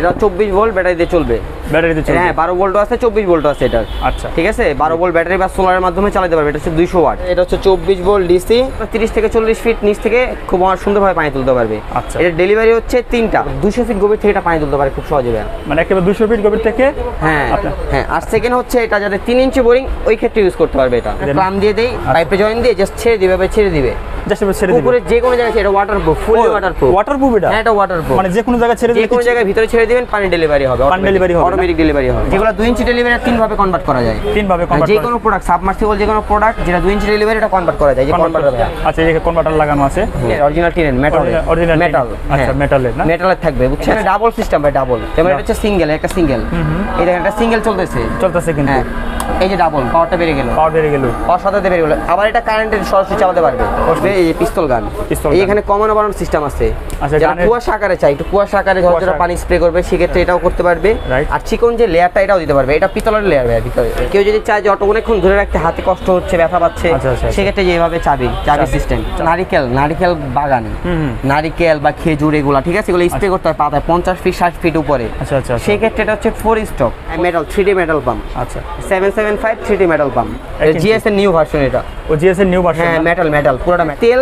এটা চব্বিশ volt battery দিয়ে চলবে। হ্যাঁ বারো ভোল্টও আছে চব্বিশ ভোল্টও আছে এটার। আচ্ছা। ঠিক আছে? বারো ভোল্ট ব্যাটারি বা সোলারের মাধ্যমে চালাতে পারবে এটা হচ্ছে দুইশো ওয়াট এটা হচ্ছে চব্বিশ ভোল্ট ডিসি তিরিশ থেকে চল্লিশ ফিট নিচ থেকে খুব সুন্দরভাবে পানি তুলতে পারবে। আচ্ছা। এটা ডেলিভারি হচ্ছে তিনটা। দুশো ফিট গভীর থেকে এটা পানি তুলতে পারে খুব সহজে। মানে একেবারে দুশো ফিট গভীর থেকে হ্যাঁ হ্যাঁ। আর সেকেন্ড হচ্ছে এটা যাতে তিন ইঞ্চি বোরিং ওই ক্ষেত্রে ইউজ করতে পারবে এটা। Then- দিয়ে দেই আচ্ছা। পাইপে জয়েন দিয়ে জাস্ট ছেড়ে দিবে ছেড়ে দিবে। জাস্ট ছেড়ে দিবে। যে কোনো জায়গায় এটা ওয়াটারপ্রুফ ফুলি ওয়াটারপ্রুফ ওয়াটারপ্রুফ এটা? হ্যাঁ এটা ওয়াটারপ্রুফ মানে যে কোনো জায়গায় ছেড়ে যে দিলে কোনো জায়গায় ভিতরে ছেড়ে দিবেন পানি ডেলিভারি হবে পানি delivery হবে? অটোমেটিক ডেলিভারি হবে যেগুলো দুই ইঞ্চি ডেলিভারি তিন ভাবে কনভার্ট করা যায়। তিন ভাবে কনভার্ট যে কোনো প্রোডাক্ট সাবমার্সিবল যে কোনো প্রোডাক্ট যেটা দুই ইঞ্চি ডেলিভারি এটা কনভার্ট করা যায়। যে কনভার্টার আচ্ছা এই কনভার্টার লাগানো আছে। অরিজিনাল টিনের মেটাল original মেটাল আচ্ছা, মেটাল এর না? মেটালের থাকবে বুঝছেন? ডাবল সিস্টেম ভাই ডাবল এটা হচ্ছে সিঙ্গেল একটা সিঙ্গেল এই দেখেন একটা সিঙ্গেল চলতেছে। চলতেছে কিন্তু। হ্যাঁ। এই যে ডাবল পাওয়ারটা বেড়ে গেল। পাওয়ার বেড়ে গেল। পাওয়ার সাথে বেড়ে গেল। আবার এটা কারেন্টের সরাসরি চালাতে পারবে। এই যে পিস্তল গান। এখানে কমানো বাড়ানোর সিস্টেম আছে। আচ্ছা, যারা কুয়াশা আকারে চাই একটু কুয়াশা আকারে পানি স্প্রে করবে সেক্ষেত্রে এটাও করতে পারবে। আর চিকন যে লেয়ারটা এটাও দিতে পারবে। এটা পিতলের লেয়ার ভাই ভিতরে কেউ যদি চায় যে অটো অনেকক্ষণ ধরে রাখতে হাতে কষ্ট হচ্ছে ব্যথা পাচ্ছে আচ্ছা, আচ্ছা। সেক্ষেত্রে যেভাবে চাবি চাবি সিস্টেম নারিকেল নারিকেল বাগান। নারিকেল বা খেজুর এগুলা ঠিক আছে? এগুলো স্প্রে করতে হয় পাতায় পঞ্চাশ ফিট ষাট ফিট উপরে। আচ্ছা আচ্ছা আচ্ছা। সেই ক্ষেত্রে এটা হচ্ছে four stock metal three D metal pump আচ্ছা। Seven seven five three D metal pump GS এর নিউ ভার্সন এটা। ও জিএস এর নিউ ভার্সন হ্যাঁ মেটাল মেটাল পুরোটা। তেল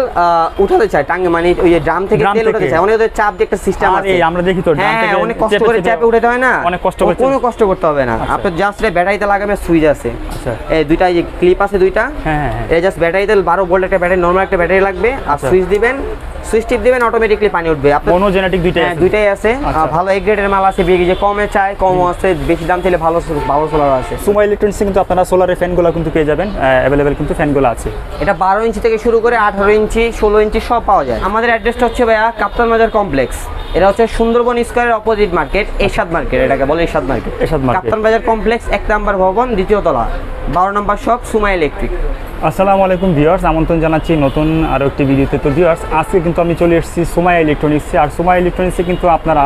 উঠাতে চায় টাঙ্গে মানে ওই যে ড্রাম থেকে তেল উঠাতে চায় অনেক চাপ দিয়ে একটা সিস্টেম আরে, আছে। আমরা দেখি তো, drum হ্যাঁ থেকে অনেক কষ্ট করে চাপে উঠাতে হয় না? অনেক কষ্ট করে কোনো কষ্ট করতে হবে না। আচ্ছা। আপনার জাস্ট ব্যাটারিতে লাগাবে সুইচ আছে। আচ্ছা। এই দুইটা যে ক্লিপ আছে দুইটা। হ্যাঁ এই জাস্ট ব্যাটারিতে বারো ভোল্ট একটা ব্যাটারি নর্মাল একটা ব্যাটারি লাগবে। আর আচ্ছা। সুইচ দিবেন সুইচ টিপ দিবেন অটোমেটিকলি পানি উঠবে। মনোজেনেটিক দুইটাই হ্যাঁ আছে। দুইটাই আছে। আচ্ছা। ভালো এক গ্রেডের মাল আছে বিয়ে যে কমে চায় কমও আছে বেশি দাম চাইলে ভালো ভালো সোলার আছে। সুমা ইলেকট্রনিক্সে কিন্তু আপনারা সোলারের ফ্যানগুলো কিন্তু পেয়ে যাবেন অ্যাভেলেবেল কিন্তু ফ্যানগুলো আছে। এটা বারো ইঞ্চি থেকে শুরু করে আঠারো ইঞ্চি ষোলো ইঞ্চি সব পাওয়া যায়। আমাদের অ্যাড্রেসটা হচ্ছে ভাইয়া কাপ্তান বাজার কমপ্লেক্স এটা হচ্ছে সুন্দরবন স্কোয়ারের অপোজিট মার্কেট এরশাদ মার্কেট এটাকে বলে এরশাদ মার্কেট এরশাদ মার্কেট কাপ্তান বাজার কমপ্লেক্স এক নাম্বার ভবন দ্বিতীয় তলা বারো নম্বর শপ সুমা ইলেকট্রিক আসসালামু আলাইকুম ভিউয়ার্স আমন্ত্রণ জানাচ্ছি নতুন আরও একটি ভিডিওতে। তো ভিউয়ার্স আজকে কিন্তু আমি চলে এসেছি সুমায়া ইলেকট্রনিক্সে আর সুমায়া ইলেকট্রনিক্সে কিন্তু আপনারা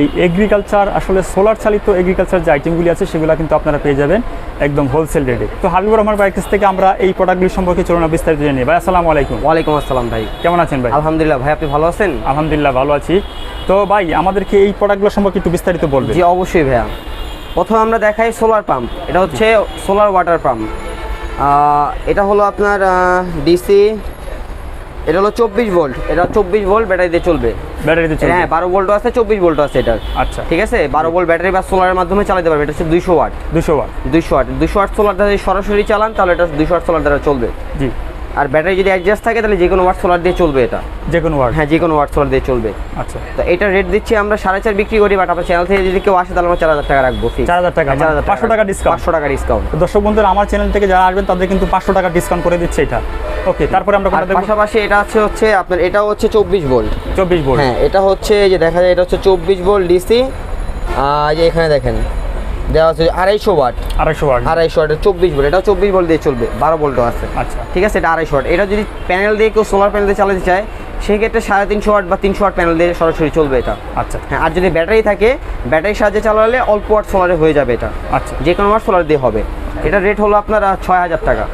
এই এগ্রিকালচার আসলে সোলার চালিত এগ্রিকালচার যে আইটেমগুলি আছে সেগুলো কিন্তু আপনারা পেয়ে যাবেন একদম হোলসেল রেটে তো হাবিবুর রহমান ভাইয়ের কাছ থেকে আমরা এই প্রোডাক্টগুলি সম্পর্কে চলুন বিস্তারিত জেনে ভাই আসসালামু আলাইকুম। ওয়ালাইকুম আসসালাম ভাই। কেমন আছেন ভাই? আলহামদুলিল্লাহ ভাই আপনি ভালো আছেন? আলহামদুলিল্লাহ ভালো আছি। তো ভাই আমাদেরকে এই প্রোডাক্টগুলো সম্পর্কে একটু বিস্তারিত বলবেন। জি অবশ্যই ভাইয়া। প্রথমে আমরা দেখাই সোলার পাম্প এটা হচ্ছে সোলার ওয়াটার পাম্প এটা হলো আপনার ডিসি এটা হলো চব্বিশ ভোল্ট। এটা চব্বিশ ভোল্ট ব্যাটারিতে চলবে। ব্যাটারিতে চলবে। হ্যাঁ বারো ভোল্টও আছে চব্বিশ ভোল্টও আছে এটা আচ্ছা। ঠিক আছে? বারো ভোল্ট ব্যাটারি বা সোলারের মাধ্যমে চালাতে পারবে। এটা হচ্ছে দুইশো ওয়াট। দুশো ওয়াট। দুশো ওয়াট। দুশো ওয়াট সোলার যদি সরাসরি চালান তাহলে এটা দুশো ওয়াট সোলার দ্বারা চলবে। জি। আর ব্যাটারি যদি অ্যাডজাস্ট থাকে তাহলে যে কোনো ওয়াট সোলার দিয়ে চলবে এটা। যে কোনো ওয়াট হ্যাঁ যে কোনো ওয়াট সোলার দিয়ে চলবে। আচ্ছা। তো এটা রেট দিচ্ছি আমরা সাড়ে চার বিক্রি করি বাট আপনার চ্যানেল থেকে যদি কেউ আসে তাহলে আমরা চার হাজার টাকা রাখব চার হাজার টাকা, হ্যাঁ, 4,000 মানে 500 টাকা ডিসকাউন্ট পাঁচশো টাকা ডিসকাউন্ট দর্শক বন্ধুরা আমার চ্যানেল থেকে যারা আসবেন তাদের কিন্তু পাঁচশো টাকা ডিসকাউন্ট করে দিচ্ছে এটা। ওকে তারপরে আমরা পাশাপাশি এটা হচ্ছে হচ্ছে আপনার এটাও হচ্ছে চব্বিশ ভোল্ট চব্বিশ ভোল্ট হ্যাঁ এটা হচ্ছে যে দেখা যায় এটা হচ্ছে চব্বিশ ভোল্ট ডিসি যে এখানে দেখেন দেওয়া আছে আড়াইশো ওয়াট। আড়াইশো ওয়াট। আড়াইশো ওয়াট চব্বিশ ভোল্ট। এটা চব্বিশ ভোল্ট দিয়ে চলবে বারো ভোল্টও আছে। আচ্ছা। ঠিক আছে এটা আড়াইশো ওয়াট। এটা যদি প্যানেল দিয়ে কেউ সোলার প্যানেল দিয়ে চালাতে চায় সেক্ষেত্রে সাড়ে তিনশো ওয়াট বা তিনশো ওয়াট প্যানেল দিয়ে সরাসরি চলবে এটা। আচ্ছা। হ্যাঁ আর যদি ব্যাটারি থাকে ব্যাটারির সাহায্যে চালালে অল্প ওয়াট সোলারে হয়ে যাবে এটা। আচ্ছা। যে কোনো ওয়াট সোলার দিয়ে হবে। এটা রেট হলো আপনার ছয় হাজার টাকা।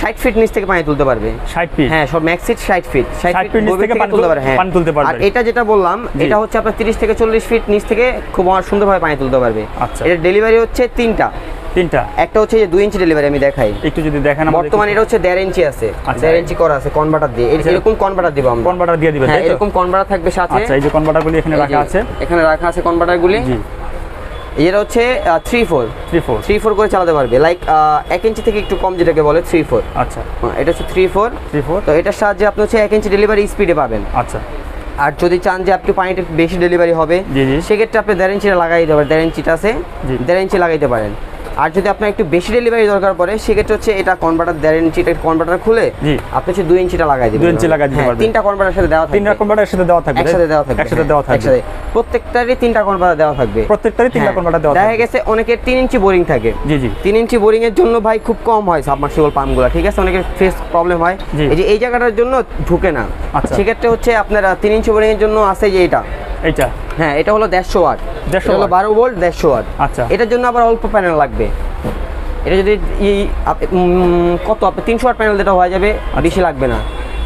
ষাট ফিট নিচ থেকে পানি তুলতে পারবে। ষাট পিস হ্যাঁ সব ম্যাক্স সিট ষাট ফিট 60 ফিট নিচ থেকে পানি তুলতে তুল- পারে হ্যাঁ পানি তুলতে পারবে। আর এটা যেটা বললাম এটা হচ্ছে আপনার তিরিশ থেকে চল্লিশ ফিট নিচ থেকে খুব সুন্দরভাবে পানি তুলতে পারবে। আচ্ছা। এটা ডেলিভারি হচ্ছে তিনটা। তিনটা? একটা হচ্ছে যে দুই ইঞ্চি ডেলিভারি আমি দেখাই। একটু যদি দেখেন আমাদের বর্তমানে এটা হচ্ছে দেড় ইঞ্চি আছে। আচ্ছা। দেড় ইঞ্চি করা আছে কনভার্টার দিয়ে। আচ্ছা। এরকম কনভার্টার দিব আমরা। কনভার্টার দিয়ে দিবেন হ্যাঁ এরকম কনভার্টার থাকবে সাথে। আচ্ছা এই যে কনভার্টারগুলি এখানে রাখা আছে। এখানে রাখা আছে কনভার্টারগুলি জি। এটা হচ্ছে three four three four three four করে চালাতে পারবে। লাইক এক ইঞ্চি থেকে একটু কম যেটাকে বলে থ্রি ফোর আচ্ছা। এটা হচ্ছে থ্রি ফোর থ্রি ফোর তো এটার সাহায্যে আপনি হচ্ছে এক ইঞ্চি ডেলিভারি স্পিডে পাবেন। আচ্ছা। আর যদি চান যে আপনি পানিটা বেশি ডেলিভারি হবে। সেক্ষেত্রে আপনি দেড় ইঞ্চিটা লাগাই দিতে পারেন। দেড় ইঞ্চিটা আছে। দেড় ইঞ্চি লাগাইতে পারেন। আর যদি আপনার একটু বেশি ডেলিভারি দরকার পড়ে সেক্ষেত্রে হচ্ছে এটা কনভার্টার দেড় ইঞ্চিটা কনভার্টার খুলে আপনি হচ্ছে দুই ইঞ্চিটা লাগাই দিবেন। দুই ইঞ্চি লাগাই দিতে হ্যাঁ, পারবেন। তিনটা কনভার্টার সাথে দেওয়া থাকবে। তিনটা কনভার্টার একসাথে দেওয়া থাকবে? একসাথে দেওয়া থাকবে একসাথে হ্যাঁ, দেওয়া থাকবে। একসাথে। প্রত্যেকটারই তিনটা কনভার্টার দেওয়া থাকবে। প্রত্যেকটারই তিনটা হ্যাঁ, কনভার্টার দেওয়া দেখা গেছে অনেকের তিন ইঞ্চি বোরিং থাকে। জি জি। তিন ইঞ্চি বোরিং এর জন্য ভাই খুব কম হয় সাবমার্সিবল পাম্পগুলো ঠিক আছে? অনেকের ফেস প্রবলেম হয়। এই যে এই জায়গাটার জন্য ঢুকে না। আচ্ছা। সেক্ষেত্রে হচ্ছে আপনারা তিন ইঞ্চি বোরিং এর জন্য আছে যে এটা। এইটা। হ্যাঁ এটা হলো দেড়শো ওয়াট। 150 এটা হলো বারো ভোল্ট দেড়শো ওয়াট। আচ্ছা। এটার জন্য আবার অল্প প্যানেল লাগবে। এটা যদি কত? আপনার তিনশো ওয়াট প্যানেল যেটা হয়ে যাবে আচ্ছা। বেশি লাগবে না।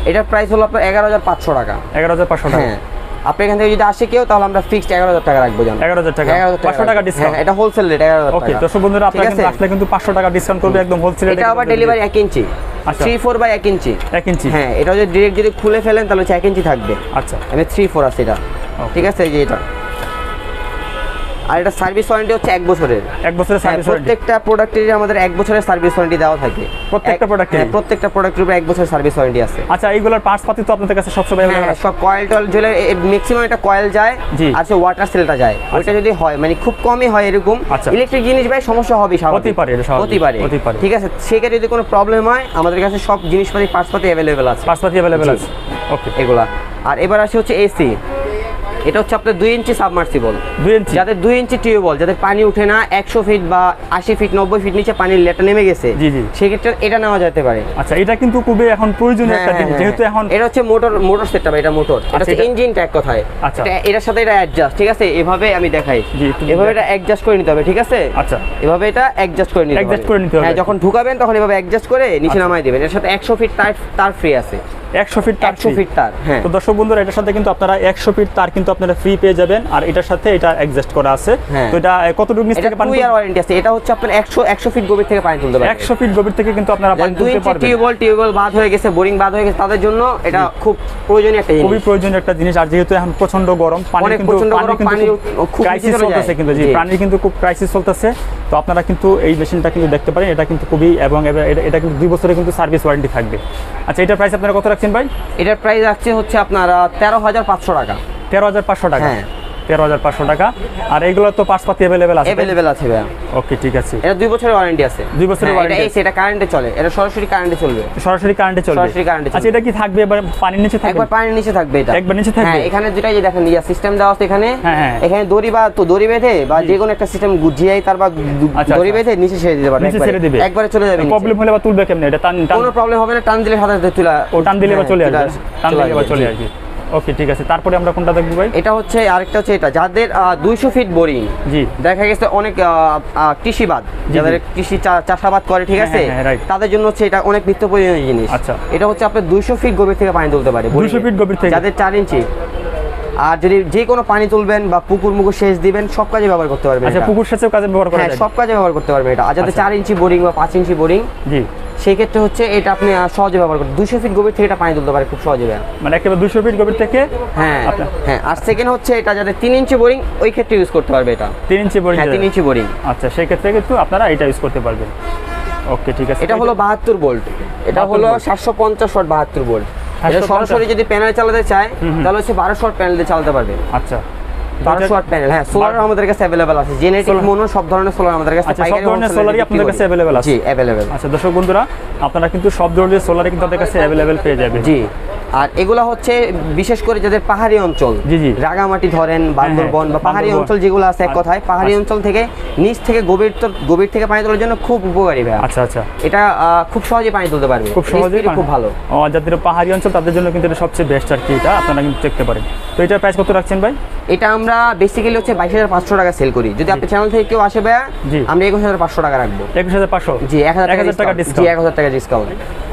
এটার প্রাইস হলো আপনার এগারো হাজার পাঁচশো টাকা। এগারো হাজার পাঁচশো টাকা। হ্যাঁ। আপনি এখান থেকে যদি আসে কেউ তাহলে আমরা ফিক্সড এগারো হাজার টাকা রাখব জানো। এগারো হাজার টাকা। এগারো পাঁচশো টাকা ডিসকাউন্ট হ্যাঁ এটা হোলসেল রেট এগারো হাজার ওকে দর্শক বন্ধুরা আপনারা আছে? আসলে কিন্তু পাঁচশো টাকা ডিসকাউন্ট করবে একদম হোলসেল এটা আবার ডেলিভারি এক ইঞ্চি। থ্রি ফোর বাই এক ইঞ্চি। এক ইঞ্চি। হ্যাঁ এটা যদি ডিরেক্ট যদি খুলে ফেলেন তাহলে হচ্ছে এক ইঞ্চি থাকবে। আচ্ছা। আমি থ্রি ফোর আছে এটা. ঠিক আছে এই যে এটা। আর এটা সার্ভিস ওয়ারেন্টি হচ্ছে এক বছরের। এক বছরের হ্যাঁ, সার্ভিস ওয়ারেন্টি প্রত্যেকটা প্রোডাক্টের আমাদের এক বছরের সার্ভিস ওয়ারেন্টি দেওয়া থাকে। প্রত্যেকটা product-এরই? হ্যাঁ, প্রত্যেকটা প্রোডাক্টের উপরে এক বছরের সার্ভিস ওয়ারেন্টি আছে। আচ্ছা এইগুলোর পার্টস পাতি তো আপনাদের কাছে সবসময় হ্যাঁ, হ্যাঁ। সব কয়েল টয়েল জ্বলে ম্যাক্সিমাম এটা কয়েল যায়। আর সে ওয়াটার সেলটা যায়। ওইটা যদি হয় মানে খুব কমই হয় এরকম। আচ্ছা। ইলেকট্রিক জিনিস ভাই সমস্যা হবে হতেই পারে, হতে পারে। ঠিক আছে সেক্ষেত্রে যদি কোনো প্রবলেম হয় আমাদের কাছে সব জিনিসপাতি পার্টসপাতি অ্যাভেলেবেল আছে। পার্টস পাতি অ্যাভেলেবেল আছে। ওকে এগুলা। আর এবার আসে হচ্ছে এসি এটা হচ্ছে আপনার দুই ইঞ্চি সাবমার্সিবল দুই ইঞ্চি। যাদের দুই ইঞ্চি টিউবওয়েল যাদের পানি উঠে না একশো ফিট বা আশি ফিট নব্বই ফিট নিচে পানির লেটা নেমে গেছে। জি, জি। সেক্ষেত্রে এটা নেওয়া যেতে পারে। আচ্ছা এটা কিন্তু খুবই এখন প্রয়োজনীয় একটা হ্যাঁ, জিনিস হ্যাঁ, যেহেতু হ্যাঁ। এখন এটা হচ্ছে মোটর মোটর সেটআপ এটা মোটর এটা হচ্ছে এটা- ইঞ্জিন ট্যাগ কথায়। আচ্ছা। এটার সাথে এটা অ্যাডজাস্ট ঠিক আছে? এভাবে আমি দেখাই। এভাবে এটা অ্যাডজাস্ট করে নিতে হবে ঠিক আছে? আচ্ছা। এভাবে এটা অ্যাডজাস্ট করে নিতে Adjust করে নিতে হবে। হ্যাঁ যখন ঢুকাবেন তখন এভাবে অ্যাডজাস্ট করে নিচে আচ্ছা। নামাই দিবেন। এর সাথে একশো ফিট তার তার ফ্রি আছে। একশো ফিট তার একশো ফিট তার হ্যাঁ। তো দর্শক বন্ধুরা এটার সাথে কিন্তু আপনারা একশো ফিট তার কিন্তু আপনারা ফ্রি পেয়ে যাবেন আর এটার সাথে এটা অ্যাডজাস্ট করা আছে। হ্যাঁ। তো এটা কতটুকু নিচ থেকে পানি ইয়ার ওয়ারেন্টি আছে। এটা হচ্ছে আপনার একশো একশো ফিট গভীর থেকে পানি তুলতে পারবেন একশো ফিট গভীর থেকে কিন্তু আপনারা পানি তুলতে পারবেন। টিউবওয়েল টিউবওয়েল বাদ হয়ে গেছে বোরিং বাদ হয়ে গেছে তাদের জন্য এটা খুব প্রয়োজনীয় একটা খুবই প্রয়োজনীয় একটা জিনিস আর যেহেতু এখন প্রচণ্ড গরম পানি কিন্তু পানি কিন্তু খুব ক্রাইসিস চলতেছে কিন্তু জি। পানির কিন্তু খুব ক্রাইসিস চলতেছে। তো আপনারা কিন্তু এই মেশিনটা কিন্তু দেখতে পারেন এটা কিন্তু খুবই এবং এটা- এটা কিন্তু দুই বছরের কিন্তু সার্ভিস ওয়ারেন্টি থাকবে। আচ্ছা এটার প্রাইস আপনারা কত রাখছেন ভাই? এটার প্রাইস আসছে হচ্ছে আপনার তেরো হাজার পাঁচশো টাকা। তেরো হাজার পাঁচশো টাকা। হ্যাঁ। তেরো হাজার পাঁচশো টাকা। আর এইগুলো তো পাঁচ পাতি অ্যাভেলেবেল আছে অ্যাভেলেবেল আছে ভাইয়া। ওকে ঠিক আছে। এটা দুই বছরের ওয়ারেন্টি আছে। দুই বছরের হ্যাঁ, warranty এটা কারেন্টে চলে এটা সরাসরি কারেন্টে চলবে। সরাসরি কারেন্টে চলবে। সরাসরি current-এ আচ্ছা এটা কি থাকবে? এবার পানির নিচে থাকবে? একবার পানির নিচে থাকবে এটা। একবার নিচে থাকবে? হ্যাঁ এখানে যেটা যে দেখেন ইয়া সিস্টেম দেওয়া আছে এখানে। হ্যাঁ, হ্যাঁ। এখানে দড়ি বা তো দড়ি বেঁধে বা যে কোনো একটা সিস্টেম গুজিয়াই তার বা আচ্ছা, দড়ি আচ্ছা। বেঁধে নিচে ছেড়ে দিতে পারবে নিচে ছেড়ে দিবে। একবারে চলে যাবে প্রবলেম হলে বা তুলবে কেমনে? এটা টান টান কোনো প্রবলেম হবে না টান দিলে সাথে তুলা ও টান দিলে বা চলে আসবে। টান দিলে বা চলে। আসবে। ওকে ঠিক আছে। তারপরে আমরা কোনটা দেখব ভাই? এটা হচ্ছে আরেকটা হচ্ছে এটা। যাদের দুইশো ফিট বোরিং জি। দেখা গেছে অনেক কৃষিবাদ যাদের কৃষি চাষাবাদ করে ঠিক হ্যাঁ, আছে? হ্যাঁ, তাদের জন্য হচ্ছে এটা অনেক নিত্য প্রয়োজনীয় জিনিস। আচ্ছা। এটা হচ্ছে আপনার দুইশো ফিট গভীর থেকে পানি তুলতে পারে 200 ফিট গভীর থেকে? যাদের চার ইঞ্চি। আর যদি যে কোনো পানি তুলবেন বা পুকুর মুকুর সেচ দিবেন সব কাজে ব্যবহার করতে পারবেন আচ্ছা পুকুর সেচেও কাজে ব্যবহার করা হ্যাঁ সব কাজে ব্যবহার করতে পারবেন এটা। আর যাদের আচ্ছা। চার ইঞ্চি বোরিং বা পাঁচ ইঞ্চি বোরিং জি। সেই ক্ষেত্রে হচ্ছে এটা আপনি সহজে ব্যবহার করতে দুইশো ফিট গভীর থেকে এটা পানি তুলতে পারে খুব সহজে। মানে একেবারে দুশো ফিট গভীর থেকে হ্যাঁ হ্যাঁ আর সেকেন্ড হচ্ছে এটা যাতে তিন ইঞ্চি বোরিং ওই ক্ষেত্রে ইউজ করতে পারবে এটা। তিন ইঞ্চি বোরিং হ্যাঁ তিন ইঞ্চি বোরিং। আচ্ছা সেই ক্ষেত্রে কিন্তু আপনারা এটা ইউজ করতে পারবেন। ওকে ঠিক আছে। এটা হলো বাহাত্তর বোল্ট এটা হলো সাতশো পঞ্চাশ ওয়াট বাহাত্তর বোল্ট এটা সরাসরি যদি প্যানেল চালাতে চায় তাহলে হচ্ছে বারোশো ওয়াট প্যানেল দিয়ে চালাতে পারবে। আচ্ছা। বারোশো ওয়াট প্যানেল হ্যাঁ সোলার আমাদের কাছে অ্যাভেলেবেল আছে। জেনেটিক মনো সব ধরনের সোলার আমাদের কাছে আচ্ছা, সব ধরনের wholesale আপনাদের কাছে আছে? জি আচ্ছা দর্শক বন্ধুরা আপনারা কিন্তু সব ধরনের সোলারই কিন্তু আমাদের কাছে পেয়ে যাবেন জি। আর এগুলো হচ্ছে বিশেষ করে যাদের পাহাড়ি অঞ্চল। রাগামাটি ধরেন বান্দরবন বা পাহাড়ি অঞ্চল যেগুলো আছে এক আচ্ছা, কথায় পাহাড়ি আচ্ছা। অঞ্চল থেকে নিচ থেকে গভীর গভীর থেকে পানি তোলার জন্য খুব উপকারী ভাই আচ্ছা আচ্ছা। এটা খুব সহজে পানি তুলতে পারবে। খুব Speed খুব ভালো। যাদের পাহাড়ি অঞ্চল তাদের জন্য কিন্তু এটা সবচেয়ে বেস্ট আর কি এটা। আপনারা কিন্তু দেখতে পারেন। তো এটার প্রাইস কত রাখছেন ভাই? এটা আমরা বেসিক্যালি হচ্ছে বাইশ হাজার পাঁচশো টাকা সেল করি। যদি আপনার চ্যানেল থেকে কেউ আসে ভাইয়া। আমরা একুশ হাজার পাঁচশো টাকা রাখব। একুশ হাজার পাঁচশো? জি এক হাজার টাকা ডিসকাউন্ট এক হাজার টাকা ডিসকাউন্ট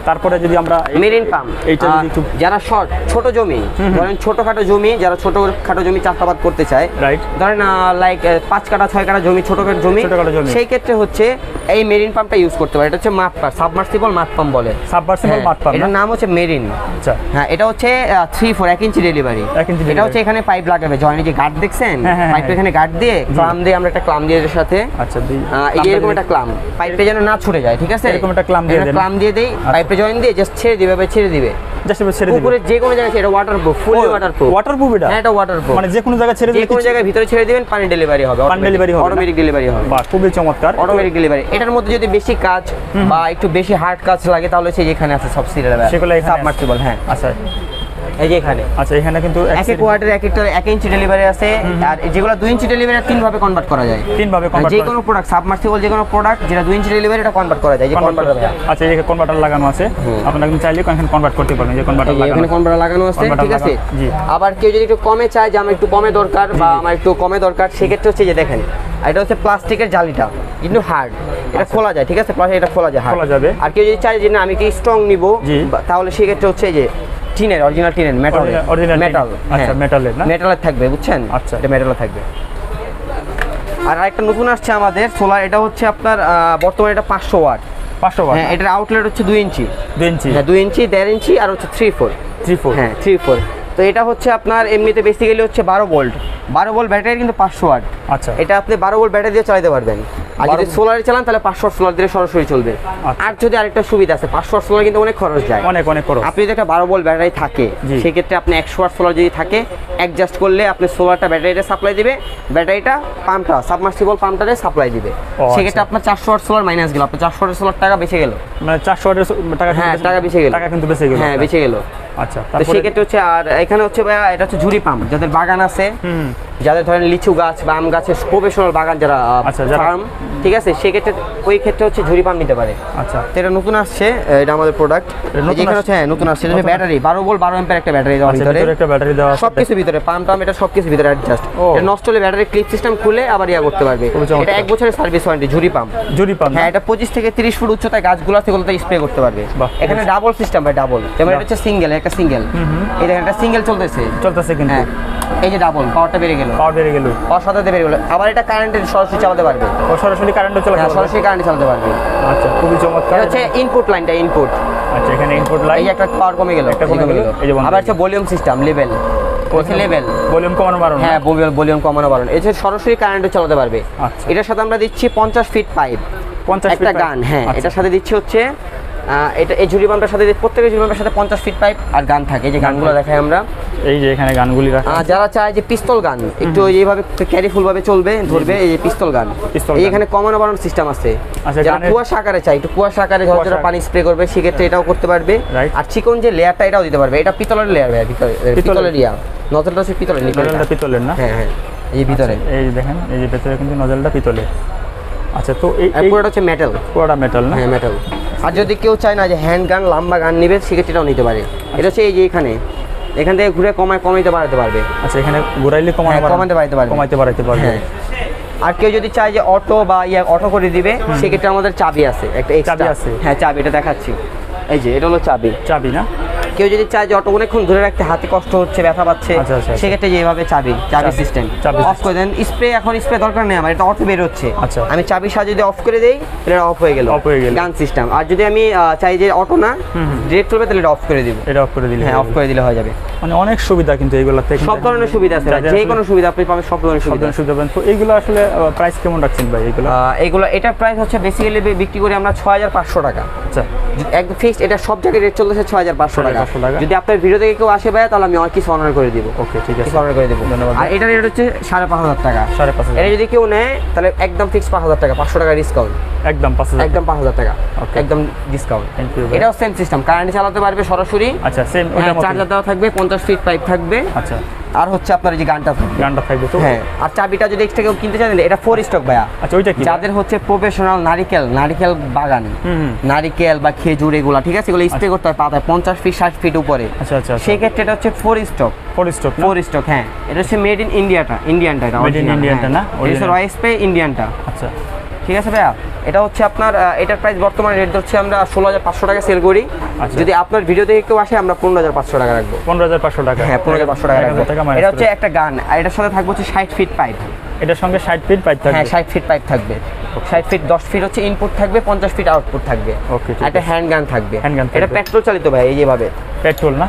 তারপরে যদি আমরা মেরিন পাম্প এইটা যদি একটু- যারা শর্ট ছোট জমি ধরেন ছোটখাটো জমি যারা ছোটখাটো জমি চাষাবাদ করতে চায় রাইট ধরেন লাইক পাঁচ কাটা ছয় কাটা জমি ছোটখাটো জমি জমি। সেই ক্ষেত্রে হচ্ছে এই মেরিন পাম্পটা ইউজ করতে পারে। এটা হচ্ছে মাঠ পাম্প সাবমার্সিবল মাঠ পাম্প বলে। সাবমার্সিবল হ্যাঁ, মাঠ পাম্প এটার নাম হচ্ছে মেরিন আচ্ছা। হ্যাঁ এটা হচ্ছে থ্রি ফোর এক ইঞ্চি ডেলিভারি এটা হচ্ছে এখানে পাইপ লাগাবে। জয়েন্ট যে গার্ড দেখছেন হ্যাঁ, হ্যাঁ, পাইপটা হ্যাঁ। এখানে গার্ড দিয়ে ক্লাম দিয়ে আমরা একটা ক্লাম দিয়ে এর সাথে আচ্ছা দিই এই এরকম একটা ক্লাম। পাইপটা যেন না ছুটে যায় ঠিক আছে? এরকম একটা clamp দিয়ে। ক্লাম দিয়ে দেই পাইপটা জয়েন দিয়ে জাস্ট ছেড়ে দিবে বা ছেড়ে দিবে। জাস্ট ছেড়ে দিবে। উপরে যে কোনো জায়গায় এটা ওয়াটার প্রুফ ফুলি ওয়াটারপ্রুফ এটা? হ্যাঁ এটা ওয়াটারপ্রুফ মানে যে কোনো জায়গায় ছেড়ে দিলে কোনো জায়গায় ভিতরে ছেড়ে দিবেন পানি ডেলিভারি হবে পানি ডেলিভারি হবে অটোমেটিক ডেলিভারি হবে। বাহ খুবই চমৎকার। অটোমেটিক ডেলিভারি এটার মধ্যে যদি বেশি কাজ বা একটু বেশি হার্ড কাজ লাগে তাহলে সেই যেখানে আছে সব সিরিয়াল সেগুলো এখানে সাবমার্সিবল হ্যাঁ। আচ্ছা এই যে এখানে আচ্ছা এখানে কিন্তু এক এক এক ওয়াটের এক একটা এক ইঞ্চি ডেলিভারি আছে। আর যেগুলো দুই ইঞ্চি ডেলিভারি তিন ভাবে কনভার্ট করা যায়। তিন ভাবে যে কোনো প্রোডাক্ট সাবমার্সিবল যে কোনো প্রোডাক্ট যেটা দুই ইঞ্চি ডেলিভারি এটা কনভার্ট করা যায় যে কনভার্টার আচ্ছা এই কনভার্টার লাগানো আছে আপনারা কিন্তু চাইলে এখানে কনভার্ট করতে পারবেন যে কনভার্টার লাগানো। এখানে কনভার্টার লাগানো আছে ঠিক আছে? আবার কেউ যদি একটু কমে চায় যে আমার একটু কমে দরকার বা আমার একটু কমে দরকার সেক্ষেত্রে হচ্ছে যে দেখেন এটা হচ্ছে প্লাস্টিকের জালিটা কিন্তু হার্ড এটা খোলা যায় ঠিক আছে? এটা খোলা যায় খোলা যাবে। আর কেউ যদি চায় যে না আমি কি স্ট্রং নিব তাহলে সেক্ষেত্রে হচ্ছে যে টিনের অরিজিনাল টিনের মেটাল original মেটাল আচ্ছা, metal এর না? মেটালের থাকবে বুঝছেন? আচ্ছা। এটা মেটালের থাকবে। আর আরেকটা নতুন আসছে আমাদের সোলার এটা হচ্ছে আপনার বর্তমানে এটা পাঁচশো ওয়াট। পাঁচশো ওয়াট। হ্যাঁ এটার আউটলেট হচ্ছে দুই ইঞ্চি। দুই ইঞ্চি। হ্যাঁ দুই ইঞ্চি দেড় ইঞ্চি আর হচ্ছে থ্রি ফোর থ্রি ফোর হ্যাঁ থ্রি ফোর তো এটা হচ্ছে আপনার এমনিতে বেসিক্যালি হচ্ছে বারো ভোল্ট বারো ভোল্ট ব্যাটারি কিন্তু পাঁচশো ওয়াট। আচ্ছা। এটা আপনি বারো ভোল্ট ব্যাটারি দিয়ে চালাতে পারবেন। আর যদি 12 সোলারে চালান তাহলে পাঁচশো সোলার দিয়ে সরাসরি চলবে। আচ্ছা। আর যদি আরেকটা সুবিধা আছে পাঁচশো সোলার কিন্তু অনেক খরচ যায়। অনেক অনেক খরচ। আপনি যদি একটা বারো ভোল্ট ব্যাটারি থাকে সেক্ষেত্রে আপনি একশো ওয়াট সোলার যদি থাকে অ্যাডজাস্ট করলে আপনি সোলারটা ব্যাটারিটা সাপ্লাই দিবে ব্যাটারিটা পাম্পটা সাবমার্সিবল পাম্পটারে সাপ্লাই দিবে। সেক্ষেত্রে আচ্ছা। আপনার চারশো ওয়াট সোলার মাইনাস গেল। আপনার চারশো ওয়াট সোলার টাকা বেঁচে গেল। মানে চারশো ওয়াটের টাকা হ্যাঁ টাকা বেঁচে গেল। টাকা কিন্তু বেঁচে গেল। হ্যাঁ বেঁচে গেল। আচ্ছা তো সেক্ষেত্রে হচ্ছে আর এখানে হচ্ছে ভাইয়া এটা হচ্ছে ঝুরি পাম্প যাদের বাগান আছে যাদের ধরেন লিচু গাছ বা আম গাছের প্রফেশনাল বাগান যারা আচ্ছা, ফার্ম ঠিক আছে? সেক্ষেত্রে ওই ক্ষেত্রে হচ্ছে ঝুরি পাম্প নিতে পারে। আচ্ছা। তো এটা নতুন আসছে এটা আমাদের প্রোডাক্ট এখানে হচ্ছে হ্যাঁ নতুন আসছে। ব্যাটারি বারো বল বারো এম্পের একটা ব্যাটারি দেওয়া আচ্ছা ভিতরে। ভিতরে একটা ব্যাটারি দেওয়া সব কিছু ভিতরে পাম্প টাম এটা সব কিছু ভিতরে অ্যাডজাস্ট ও। এটা নষ্ট হলে ব্যাটারি ক্লিপ সিস্টেম খুলে আবার ইয়া করতে পারবে। এটা এক বছরের সার্ভিস ওয়ারেন্টি ঝুরি পাম্প জুরি পাম্প হ্যাঁ এটা পঁচিশ থেকে তিরিশ ফুট উচ্চতায় গাছগুলো ওগুলোতে স্প্রে করতে পারবে। এখানে ডাবল সিস্টেম ভাই ডাবল যেমন এটা হচ্ছে সিঙ্গেল একটা সিঙ্গেল। এই দেখেন একটা সিঙ্গেল চলতেছে। চলতেছে কিন্তু। হ্যাঁ এই যে ডাবল পাওয়ারটা বেড়ে গেল। পাওয়ার বেড়ে গেল। পাওয়ার সাথে বেড়ে গেল। আবার এটা কারেন্টের সরাসরি চালাতে পারবে। ও সরাসরি কারেন্টও চলে হ্যাঁ সরাসরি কারেন্টে চালাতে পারবে। আচ্ছা খুবই চমৎকার। এটা হচ্ছে ইনপুট লাইনটা ইনপুট আচ্ছা এখানে ইনপুট লাইন যে একটা পাওয়ার কমে গেল। একটা কমে গেল, এই যে আবার হচ্ছে volume system level level volume কমানো বাড়ানো হ্যাঁ ভলিউম কমানো বাড়ানো এটা সরাসরি কারেন্টে চালাতে পারবে। আচ্ছা। এটার সাথে আমরা দিচ্ছি পঞ্চাশ ফিট পাইপ একটা গান হ্যাঁ এটার সাথে দিচ্ছি হচ্ছে এটা এই ঝুড়ি পাম্পের সাথে প্রত্যেকের ঝুড়ি পাম্পের সাথে পঞ্চাশ ফিট পাইপ আর গান থাকে। যে গানগুলো দেখাই আমরা। এই যে এখানে গানগুলি যারা চায় যে পিস্তল গান একটু এইভাবে ক্যারিফুল ভাবে চলবে ধরবে এই যে পিস্তল গান। এই এখানে কমানো বাড়ানোর সিস্টেম আছে। আচ্ছা, যারা কুয়াশা আকারে চাই একটু কুয়াশা আকারে ঝরঝরে কুয়াশা- পানি স্প্রে করবে সেক্ষেত্রে এটাও করতে পারবে। আর চিকন যে লেয়ারটা এটাও দিতে পারবে। এটা পিতলের লেয়ার ভাই পিতলের ইয়া। নজলটা হচ্ছে পিতলের পিতলের না? হ্যাঁ হ্যাঁ। এই ভিতরে। এই যে দেখেন এই যে ভেতরে কিন্তু নজলটা পিতলের। আচ্ছা তো এই এই পুরোটা হচ্ছে মেটাল পুরোটা মেটাল না? হ্যাঁ মেটাল আর যদি কেউ চায় না যে হ্যান্ড গান লম্বা গান নেবে সেক্ষেত্রেটাও নিতে পারে। এটা হচ্ছে এই যে এখানে। এখান থেকে ঘুরে কমায় কমাইতে বাড়াতে পারবে। আচ্ছা এখানে ঘুরাইলে কমাইতে পারতে পারে কমাতে বাড়াতে পারবে। কমাইতে বাড়াইতে পারবে। হ্যাঁ। আর কেউ যদি চায় যে অটো বা ইয়া অটো করে দিবে সেক্ষেত্রে আমাদের চাবি আছে একটা। চাবি আছে? হ্যাঁ চাবি এটা দেখাচ্ছি। এই যে এটা হলো চাবি। চাবি না? কেউ যদি চায় যে অটো অনেকক্ষণ ধরে রাখতে হাতে কষ্ট হচ্ছে ব্যথা পাচ্ছে আচ্ছা, আচ্ছা, আচ্ছা। সেক্ষেত্রে যেভাবে চাবি চাবি সিস্টেম অফ করে দেন। স্প্রে এখন স্প্রে দরকার নেই আমার এটা অটো বের হচ্ছে। আচ্ছা। আমি চাবি সাহায্যে যদি অফ করে দেই তাহলে অফ হয়ে গেল। Off হয়ে গেল। গান সিস্টেম আর যদি আমি চাই যে অটো না ডিরেক্ট চলবে তাহলে এটা অফ করে দিব। এটা অফ করে দিলে হ্যাঁ অফ করে দিলে হয়ে যাবে। মানে অনেক সুবিধা কিন্তু এইগুলাতে। কিন্তু সব ধরনের সুবিধা আছে যে কোনো সুবিধা আপনি পাবেন সব ধরনের সব সুবিধা ধরনের সুবিধা পাবেন। তো এইগুলো আসলে প্রাইস কেমন রাখছেন ভাই এইগুলো? আহ, এগুলো এটার প্রাইস হচ্ছে বেসিক্যালি বিক্রি করি আমরা ছয় হাজার পাঁচশো টাকা। আচ্ছা। একদম ফিক্সড এটা সব জায়গায় রেট চলতেছে ছয় হাজার পাঁচশো টাকা। 6,500 টাকা। যদি আপনার ভিডিও থেকে কেউ আসে ভাই তাহলে আমি কিছু অনার করে দিব। ওকে ঠিক আছে। অনার করে দেবো। ধন্যবাদ। আর এটার রেট হচ্ছে সাড়ে পাঁচ হাজার টাকা। সাড়ে পাঁচ হাজার। এটা যদি কেউ নেয় তাহলে একদম ফিক্স পাঁচ হাজার টাকা পাঁচশো টাকা ডিসকাউন্ট একদম পাঁচ হাজার একদম পাঁচ হাজার টাকা. একদম ডিসকাউন্ট এটাও সেম সিস্টেম কারেন্ট চালাতে পারবে সরাসরি। আচ্ছা সেম চার্জার দেওয়া থাকবে পঞ্চাশ ফিট পাইপ থাকবে। আচ্ছা। আর হচ্ছে আপনার এই যে গানটা থাকবে। গানটা থাকবে তো? হ্যাঁ আর চাবিটা যদি এক্সট্রা কেউ কিনতে চান এটা ফোর স্টক ভাইয়া। আচ্ছা ওইটা কি? যাদের হচ্ছে প্রফেশনাল নারিকেল নারিকেল বাগান। নারিকেল বা খেজুর এগুলা ঠিক আছে? এগুলো স্প্রে করতে হয় পাতায় পঞ্চাশ ফিট ষাট ফিট উপরে। আচ্ছা আচ্ছা সেই ক্ষেত্রে এটা হচ্ছে four stock four stock four stock হ্যাঁ। এটা হচ্ছে মেড ইন ইন্ডিয়াটা ইন্ডিয়ানটা এটা Made in original, Indian টা হ্যাঁ। না? এটা হচ্ছে। রয়েস পে ইন্ডিয়ানটা আচ্ছা। ঠিক আছে ভাইয়া? এটা হচ্ছে আপনার এটার প্রাইস বর্তমানে রেট হচ্ছে আমরা ষোলো হাজার পাঁচশো টাকা সেল করি। আচ্ছা। যদি আপনার ভিডিও থেকে কেউ আসে আমরা পনেরো হাজার পাঁচশো টাকা রাখব। পনেরো হাজার পাঁচশো টাকা। হ্যাঁ পনেরো হাজার পাঁচশো টাকা রাখব। এটা হচ্ছে একটা গান আর এটার সাথে থাকবে হচ্ছে ষাট ফিট পাইপ এটার সঙ্গে ষাট ফিট পাইপ থাকবে। হ্যাঁ ষাট ফিট পাইপ থাকবে। ষাট ফিট দশ ফিট হচ্ছে ইনপুট থাকবে পঞ্চাশ ফিট আউটপুট থাকবে। আর একটা হ্যান্ড গান থাকবে। Hand gun এটা পেট্রোল চালিত ভাই এই যেভাবে পেট্রোল না?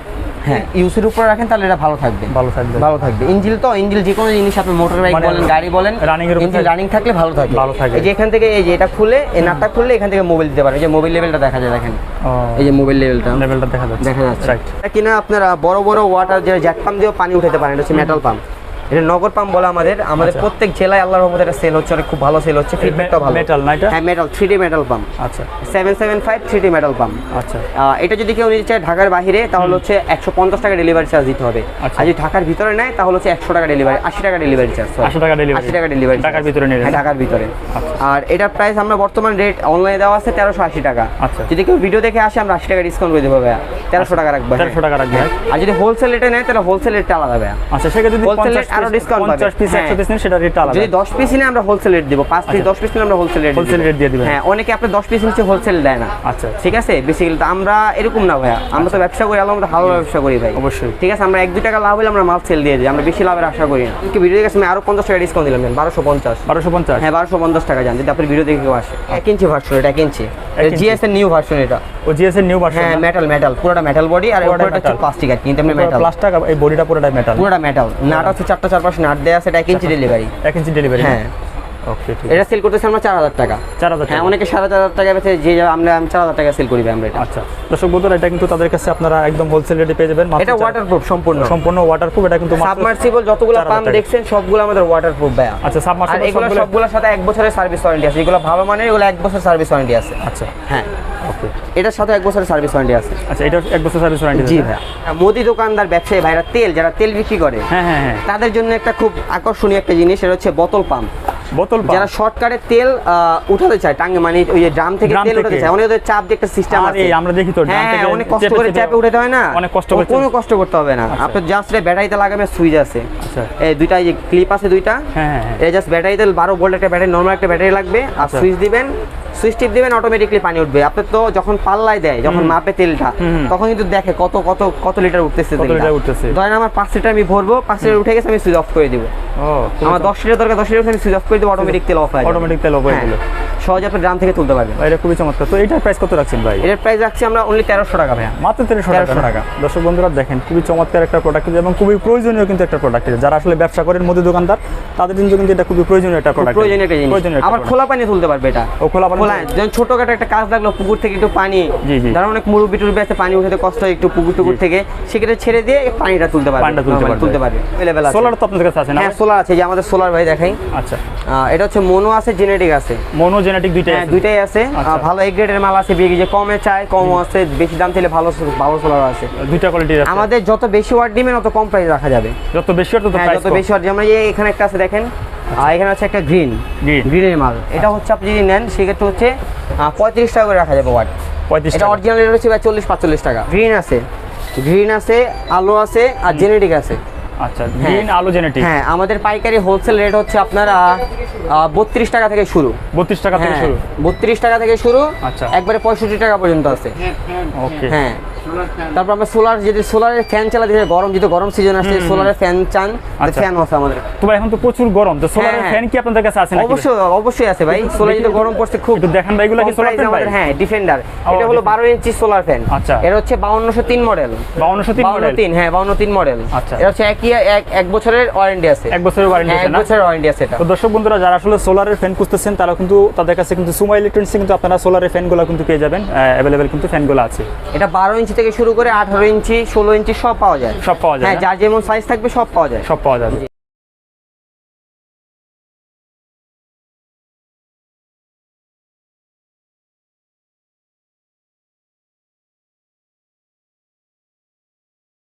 হ্যাঁ। ইউসির উপরে রাখেন তাহলে এটা ভালো থাকবে। ভালো থাকবে। ভালো থাকবে। ইঞ্জিল তো ইঞ্জিল যে কোনো জিনিস আপনি মোটর বাইক মানে বলেন গাড়ি বলেন running এর ইঞ্জিল রানিং থাকলে ভালো থাকে। ভালো থাকে। এই যে এখান থেকে এই যে এটা খুলে এই নাটটা খুললে এখান থেকে মোবাইল দিতে পারে এই যে মোবাইল লেভেলটা দেখা যায় দেখেন। এই যে মোবাইল লেভেলটা লেভেলটা দেখা যাচ্ছে। দেখা যাচ্ছে। রাইট কিনা আপনারা বড় বড় ওয়াটার যে জ্যাক পাম্প দিয়েও পানি উঠাতে পারেন এটা হচ্ছে মেটাল পাম্প এটা নগর পাম্প বলে আমাদের আমাদের আচ্ছা। প্রত্যেক জেলায় আল্লাহর রহমতে এটা সেল হচ্ছে অনেক খুব ভালো সেল হচ্ছে ফিডব্যাকটা ভালো metal না এটা? হ্যাঁ metal three D metal pump আচ্ছা seven seven five three D metal pump আচ্ছা এটা যদি কেউ নিতে চায় ঢাকার বাইরে তাহলে হচ্ছে একশো পঞ্চাশ টাকা ডেলিভারি চার্জ দিতে হবে আচ্ছা। আর যদি ঢাকার ভিতরে নেয় তাহলে হচ্ছে একশো টাকা ডেলিভারি আশি টাকা ডেলিভারি চার্জ 80 টাকা delivery। আশি টাকা ডেলিভারি ঢাকার ভিতরে নিলে ঢাকার ভিতরে আচ্ছা। আর এটার প্রাইস আমরা বর্তমান রেট অনলাইনে দেওয়া আছে তেরোশো আশি টাকা আচ্ছা। যদি কেউ ভিডিও দেখে আসে আমরা আশি টাকা ডিসকাউন্ট করে দেবো ভাইয়া তেরোশো টাকা রাখব হ্যাঁ। 1300 টাকা রাখবে। আর যদি হোলসেল রেটে নেয় তাহলে হোলসেল রেটটা আলাদা ভাইয়া আচ্ছা সেক্ষেত্রে যদি হোলসেল আরও ডিসকাউন্ট পাবে। পঞ্চাশ পিস একশো পিস নেন সেটা রেট আলাদা। যদি দশ পিস নিলে আমরা হোলসেল রেট দিব পাঁচ পিস আচ্ছা। দশ পিস নিলে আমরা হোলসেল রেট Wholesale rate দিয়ে দিবেন। হ্যাঁ অনেকে আপনার দশ পিস নিচে হোলসেল দেয় না। আচ্ছা। ঠিক আছে? বেসিক্যালি তো আমরা এরকম না ভাইয়া। আমরা তো ব্যবসা করি আমাদের ভালো ব্যবসা করি ভাই। অবশ্যই। ঠিক আছে? আমরা এক দুই টাকা লাভ হলে আমরা মাল সেল দিয়ে দিই। আমরা বেশি লাভের আশা করি না। কি ভিডিও দেখে আমি আরও পঞ্চাশ টাকা ডিসকাউন্ট দিলাম বারোশো পঞ্চাশ। বারোশো পঞ্চাশ? হ্যাঁ বারোশো পঞ্চাশ টাকা যান যদি আপনার ভিডিও দেখে কেউ আসে। এক ইঞ্চি ভার্সন এটা এক ইঞ্চি এক জিএস এর নিউ ভার্সন এটা। ও জিএস এর নিউ ভার্সন হ্যাঁ মেটাল মেটাল পুরোটা মেটাল বডি আর উপরটা হচ্ছে প্লাস্টিক আর কিন্তু মেটাল প্লাস্টার এই বডিটা পুরোটা মেটাল পুরোটা মেটাল নাট হচ্ছে চারটা চার পাশে নাট দেওয়া আছে এটা এক ইঞ্চি ডেলিভারি এক ইঞ্চি ডেলিভারি হ্যাঁ। ওকে ঠিক এটা সেল করতেছি আমরা চার হাজার টাকা। চার হাজার হ্যাঁ। অনেকে সাড়ে চার হাজার টাকা বেছে যে আমরা চার হাজার টাকা সেল করি আমরা এটা আচ্ছা। দর্শক বন্ধুরা এটা কিন্তু তাদের কাছে আপনারা একদম হোলসেল রেটে পেয়ে যাবেন। এটা ওয়াটারপ্রুফ সম্পূর্ণ। সম্পূর্ণ ওয়াটারপ্রুফ এটা কিন্তু সাবমার্সিবল যতগুলো 4,000 পাম্প দেখছেন সবগুলো আমাদের ওয়াটারপ্রুফ ভাইয়া আচ্ছা সাবমার্সিবল এগুলো সবগুলো সবগুলোর সাথে এক বছরের সার্ভিস ওয়ারেন্টি আছে। এগুলো ভালো মানের এগুলো এক বছর সার্ভিস ওয়ারেন্টি আছে। আচ্ছা। হ্যাঁ। ওকে এটার সাথে এক বছরের সার্ভিস ওয়ারেন্টি আছে। আচ্ছা এটা এক বছর সার্ভিস ওয়ারেন্টি জি ভাইয়া। মোদি দোকানদার ব্যবসায়ী ভাইরা তেল যারা তেল বিক্রি করে হ্যাঁ হ্যাঁ হ্যাঁ। তাদের জন্য একটা খুব আকর্ষণীয় একটা জিনিস সেটা হচ্ছে বোতল পাম্প। বোতল। যারা শর্টকাটে তেল উঠাতে চায় টাঙ্গে মানে ওই যে ড্রাম থেকে তেল উঠাতে চায় অনেক চাপ দিয়ে একটা সিস্টেম আছে। এই আমরা দেখি তো drum হ্যাঁ থেকে অনেক কষ্ট করে চাপে উঠাতে হয় না। অনেক কষ্ট করে কোনো কষ্ট করতে হবে না। আচ্ছা। আপনার জাস্ট ব্যাটারিতে লাগাবে সুইচ আছে। আচ্ছা। এই দুইটা এই যে ক্লিপ আছে দুইটা হ্যাঁ হ্যাঁ হ্যাঁ। এটা জাস্ট ব্যাটারিতে বারো ভোল্ট একটা ব্যাটারি নর্মাল একটা ব্যাটারি লাগবে। আর আচ্ছা। সুইচ দিবেন সুইচ দেবেন অটোমেটিকলি পানি উঠবে। আপনি তো যখন পাল্লায় দেয় যখন মাপে তেলটা তখন কিন্তু দেখে কত কত কত লিটার উঠতেছে কত তেলটা। লিটার উঠতেছে। ধরেন আমার পাঁচ লিটার আমি ভরবো পাঁচ লিটার উঠে গেছে আমি সুইচ অফ করে দিব। ও আমার দশ লিটার দরকার দশ লিটার আমি সুইচ অফ করে দেবো অটোমেটিক তেল অফ হয় অটোমেটিক তেল অফ হয়ে। গেলো। সহজে আপনি ড্রাম থেকে তুলতে পারবেন। এটা খুবই চমৎকার। তো এটার প্রাইস কত রাখছেন ভাই? এটার প্রাইস রাখছি আমরা অনলি তেরোশো টাকা ভাইয়া। মাত্র তেরোশো 1300 টাকা। দর্শক বন্ধুরা দেখেন খুবই চমৎকার একটা প্রোডাক্ট এবং খুবই প্রয়োজনীয় কিন্তু একটা প্রোডাক্ট যারা আসলে ব্যবসা করেন মুদি দোকানদার তাদের জন্য কিন্তু এটা খুবই প্রয়োজনীয় একটা প্রোডাক্ট প্রয়োজনীয় একটা জিনিস। প্রয়োজনীয় আবার খোলা পানি তুলতে পারবে এটা। ও খোলা পানি যেমন ছোটখাটো একটা কাজ লাগল পুকুর থেকে একটু পানি। জি, জি। ধরো অনেক মুরব্বি টুরবি আছে পানি উঠাতে কষ্ট হয় একটু পুকুর টুকুর থেকে সেক্ষেত্রে ছেড়ে দিয়ে পানিটা তুলতে পারবে। পানিটা তুলতে পারবে। তুলতে পারবে। অ্যাভেলেবেল আছে। সোলার তো আপনাদের কাছে আছে না? হ্যাঁ সোলার আছে যে আমাদের সোলার ভাই দেখাই। আচ্ছা। এটা হচ্ছে মনো আছে জেনেটিক আছে। মনো জেনেটিক দুইটাই হ্যাঁ আছে। দুইটাই আছে। আচ্ছা। ভালো এক গ্রেডের মাল আছে বিয়ে যে কমে চায় কমও আছে বেশি দাম চাইলে ভালো ভালো সোলার আছে। দুইটা কোয়ালিটির আছে। আমাদের যত বেশি ওয়াট দিবেন তত কম প্রাইস রাখা যাবে। যত বেশি হয় তত হ্যাঁ প্রাইস যত বেশি ওয়াট যেমন এই এখানে একটা আছে দেখেন। আর এখানে আছে একটা গ্রিন। গ্রিনের মাল। এটা হচ্ছে আপনি যদি নেন সেক্ষেত্রে হচ্ছে পঁয়ত্রিশ টাকা করে রাখা যাবে ওয়াট পঁয়ত্রিশ এটা অরিজিনাল রেট হচ্ছে চল্লিশ পাঁচচল্লিশ টাকা। গ্রিন আছে। গ্রিন আছে আলো আছে আর জেনেটিক আছে। আচ্ছা গ্রিন আলো জেনেটিক হ্যাঁ আমাদের পাইকারি হোলসেল রেট হচ্ছে আপনার বত্রিশ টাকা থেকে শুরু। বত্রিশ টাকা থেকে হ্যাঁ শুরু? বত্রিশ টাকা থেকে শুরু। আচ্ছা। একবারে পঁয়ষট্টি টাকা পর্যন্ত আছে। ওকে হ্যাঁ। তারপর আমরা সোলার যদি সোলারের ফ্যান চালাতে গরম যদি গরম সিজন আসছে সোলারের ফ্যান চান আচ্ছা। ফ্যান আছে আমাদের। তবে এখন তো প্রচুর গরম তো সোলারের ফ্যান কি আপনাদের কাছে আছে নাকি অবশ্যই অবশ্যই আছে ভাই। সোলার যদি গরম পড়ছে খুব একটু দেখান ভাই এগুলো কি সোলার ফ্যান ভাই আমাদের, হ্যাঁ ডিফেন্ডার এটা হলো Defender। বারো ইঞ্চি সোলার ফ্যান আচ্ছা। এটা হচ্ছে বাউন্নশো তিন মডেল বাউন্নশো তিন বাউন্ন মডেল তিন হ্যাঁ বাউন্ন তিন মডেল আচ্ছা। এটা হচ্ছে একই এক এক বছরের ওয়ারেন্টি আছে। এক বছরের ওয়ারেন্টি হ্যাঁ, আছে এক বছরের ওয়ারেন্টি আছে এটা। তো দর্শক বন্ধুরা যারা আসলে সোলারের ফ্যান খুঁজতেছেন তারা কিন্তু তাদের কাছে কিন্তু সুমা ইলেকট্রনিক্সে কিন্তু আপনারা সোলারের ফ্যানগুলো কিন্তু পেয়ে যাবেন। অ্যাভেলেবেল কিন্তু ফ্যানগুলো আছে। এটা বারো ইঞ্চি থেকে শুরু করে আঠারো ইঞ্চি ষোলো ইঞ্চি সব পাওয়া যায়। সব পাওয়া যায় হ্যাঁ যার যেমন সাইজ থাকবে সব পাওয়া যায়। সব পাওয়া যাবে।